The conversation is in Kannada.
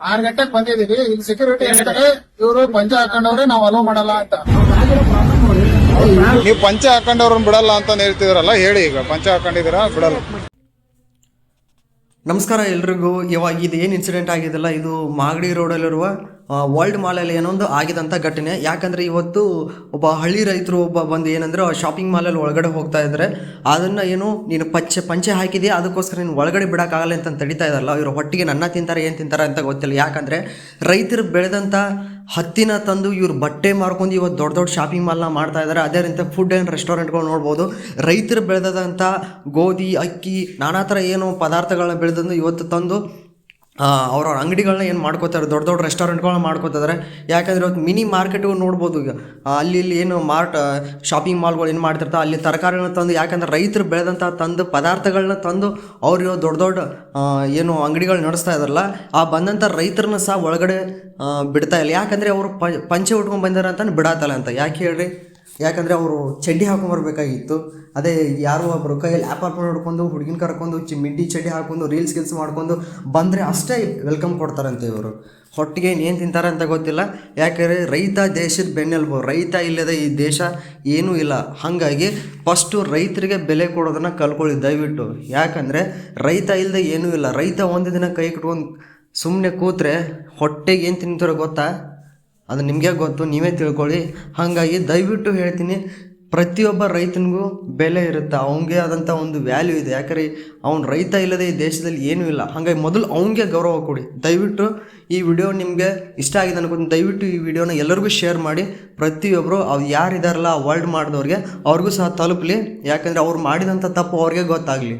ಆರ್ ಗಂಟೆಗೆ ಬಂದಿದೀವಿ. ಇಲ್ಲಿ ಸೆಕ್ಯೂರಿಟಿ ಹೇಳ್ತಾರೆ ಇವರು ಪಂಚ ಹಾಕೊಂಡವ್ರೆ ನಾವ್ ಅಲೋ ಮಾಡಲ್ಲ ಅಂತ. ನೀವು ಪಂಚ ಹಾಕೊಂಡವ್ರನ್ನ ಬಿಡಲ್ಲ ಅಂತ ಹೇಳ್ತಿದ್ರಲ್ಲ ಹೇಳಿ ಈಗ. ಪಂಚ ಹಾಕೊಂಡಿದ್ದೀರಾ ಬಿಡಲ್ಲ. ನಮಸ್ಕಾರ ಎಲ್ರಿಗೂ. ಇವಾಗ ಇದು ಏನು ಇನ್ಸಿಡೆಂಟ್ ಆಗಿದೆಲ್ಲ ಇದು ಮಾಗಡಿ ರೋಡಲ್ಲಿರುವ ವರ್ಲ್ಡ್ ಮಾಲಲ್ಲಿ ಏನೊಂದು ಆಗಿದಂಥ ಘಟನೆ. ಯಾಕಂದರೆ ಇವತ್ತು ಒಬ್ಬ ಹಳ್ಳಿ ರೈತರು ಒಬ್ಬ ಬಂದು ಏನಂದ್ರೆ ಶಾಪಿಂಗ್ ಮಾಲಲ್ಲಿ ಒಳಗಡೆ ಹೋಗ್ತಾ ಇದ್ದಾರೆ ಅದನ್ನು ಏನು, ನೀನು ಪಂಚೆ ಪಂಚೆ ಹಾಕಿದೆಯಾ? ಅದಕ್ಕೋಸ್ಕರ ನೀನು ಒಳಗಡೆ ಬಿಡೋಕ್ಕಾಗಲ್ಲ ಅಂತ ತಡಿತಾ ಇದ್ದಾರಲ್ಲ. ಇವರು ಹೊಟ್ಟಿಗೆ ನನ್ನ ತಿಂತಾರೆ, ಏನು ತಿಂತಾರೆ ಅಂತ ಗೊತ್ತಿಲ್ಲ. ಯಾಕಂದರೆ ರೈತರು ಬೆಳೆದಂಥ ಹತ್ತಿನ ತಂದು ಇವ್ರು ಬಟ್ಟೆ ಮಾರ್ಕೊಂಡು ಇವತ್ತು ದೊಡ್ಡ ದೊಡ್ಡ ಶಾಪಿಂಗ್ ಮಾಲ್ನ ಮಾಡ್ತಾ ಇದ್ದಾರೆ ಅದೇ ರೀತಿ ಫುಡ್ ಆ್ಯಂಡ್ ರೆಸ್ಟೋರೆಂಟ್ಗಳು ನೋಡ್ಬೋದು. ರೈತರು ಬೆಳೆದಂಥ ಗೋಧಿ, ಅಕ್ಕಿ, ನಾನಾ ಥರ ಏನು ಪದಾರ್ಥಗಳನ್ನ ಬೆಳೆದಂದು ಇವತ್ತು ತಂದು ಅವ್ರವ್ರ ಅಂಗಡಿಗಳನ್ನ ಏನು ಮಾಡ್ಕೋತಾರೆ ದೊಡ್ಡ ದೊಡ್ಡ ರೆಸ್ಟೋರೆಂಟ್ಗಳನ್ನ ಮಾಡ್ಕೋತಿದ್ದಾರೆ ಯಾಕಂದರೆ ಇವತ್ತು ಮಿನಿ ಮಾರ್ಕೆಟು ನೋಡ್ಬೋದು ಈಗ. ಅಲ್ಲಿ ಇಲ್ಲಿ ಏನು ಮಾರ್ಟ್ ಶಾಪಿಂಗ್ ಮಾಲ್ಗಳು ಏನು ಮಾಡ್ತಿರ್ತಾರೆ ಅಲ್ಲಿ ತರಕಾರಿಗಳನ್ನ ತಂದು, ಯಾಕಂದ್ರೆ ರೈತರು ಬೆಳೆದಂಥ ತಂದು ಪದಾರ್ಥಗಳನ್ನ ತಂದು, ಅವ್ರು ಇವತ್ತು ದೊಡ್ಡ ದೊಡ್ಡ ಏನು ಅಂಗಡಿಗಳು ನಡೆಸ್ತಾ ಇದಾರಲ್ಲ, ಆ ಬಂದಂಥ ರೈತರನ್ನ ಸಹ ಒಳಗಡೆ ಬಿಡ್ತಾ ಇಲ್ಲ. ಯಾಕಂದರೆ ಅವರು ಪಂಚೆ ಉಟ್ಕೊಂಡು ಬಂದಿರೋ ಅಂತ ಬಿಡಾತಲ್ಲ ಅಂತ. ಯಾಕೆ ಹೇಳ್ರಿ? ಯಾಕಂದರೆ ಅವರು ಚಡ್ಡಿ ಹಾಕೊಂಬರ್ಬೇಕಾಗಿತ್ತು. ಅದೇ ಯಾರೋ ಒಬ್ಬರು ಕೈಯಲ್ಲಿ ಆ್ಯಪ್ ಹಾಕೊಂಡು ನೋಡ್ಕೊಂಡು ಹುಡುಗಿನ ಕರ್ಕೊಂಡು, ಚಿ ಮಿಡ್ಡಿ ಚಡ್ಡಿ ಹಾಕೊಂಡು ರೀಲ್ಸ್ ಗಿಲ್ಸ್ ಮಾಡ್ಕೊಂಡು ಬಂದರೆ ಅಷ್ಟೇ ವೆಲ್ಕಮ್ ಕೊಡ್ತಾರಂತೆ ಇವರು. ಹೊಟ್ಟಿಗೆ ಏನು ತಿಂತಾರೆ ಅಂತ ಗೊತ್ತಿಲ್ಲ. ಯಾಕೆಂದರೆ ರೈತ ದೇಶದ ಬೆನ್ನೆಲುಬು, ರೈತ ಇಲ್ಲದೆ ಈ ದೇಶ ಏನೂ ಇಲ್ಲ. ಹಾಗಾಗಿ ಫಸ್ಟು ರೈತರಿಗೆ ಬೆಲೆ ಕೊಡೋದನ್ನು ಕಲ್ಕೊಳ್ಳಿ ದಯವಿಟ್ಟು. ಯಾಕಂದರೆ ರೈತ ಇಲ್ಲದೆ ಏನೂ ಇಲ್ಲ. ರೈತ ಒಂದು ದಿನ ಕೈ ಕಟ್ಕೊಂಡು ಸುಮ್ಮನೆ ಕೂತ್ರೆ ಹೊಟ್ಟೆಗೆ ಏನು ತಿಂತಾರೋ ಗೊತ್ತಾ? ಅದು ನಿಮಗೆ ಗೊತ್ತು, ನೀವೇ ತಿಳ್ಕೊಳ್ಳಿ. ಹಾಗಾಗಿ ದಯವಿಟ್ಟು ಹೇಳ್ತೀನಿ, ಪ್ರತಿಯೊಬ್ಬ ರೈತನಿಗೂ ಬೆಲೆ ಇರುತ್ತೆ. ಅವನಿಗೆ ಆದಂಥ ಒಂದು ವ್ಯಾಲ್ಯೂ ಇದೆ. ಯಾಕಂದರೆ ಅವ್ನು ರೈತ ಇಲ್ಲದೆ ಈ ದೇಶದಲ್ಲಿ ಏನೂ ಇಲ್ಲ. ಹಾಗಾಗಿ ಮೊದಲು ಅವನಿಗೆ ಗೌರವ ಕೊಡಿ. ದಯವಿಟ್ಟು ಈ ವಿಡಿಯೋ ನಿಮಗೆ ಇಷ್ಟ ಆಗಿದೆ ಅನ್ಕೊಂಡು ದಯವಿಟ್ಟು ಈ ವಿಡಿಯೋನ ಎಲ್ಲರಿಗೂ ಶೇರ್ ಮಾಡಿ. ಪ್ರತಿಯೊಬ್ಬರು ಅವ್ರು ಯಾರಿದಾರಲ್ಲ ವರ್ಲ್ಡ್ ಮಾಡಿದವ್ರಿಗೆ, ಅವ್ರಿಗೂ ಸಹ ತಲುಪಲಿ. ಯಾಕಂದರೆ ಅವ್ರು ಮಾಡಿದಂಥ ತಪ್ಪು ಅವ್ರಿಗೆ ಗೊತ್ತಾಗಲಿ.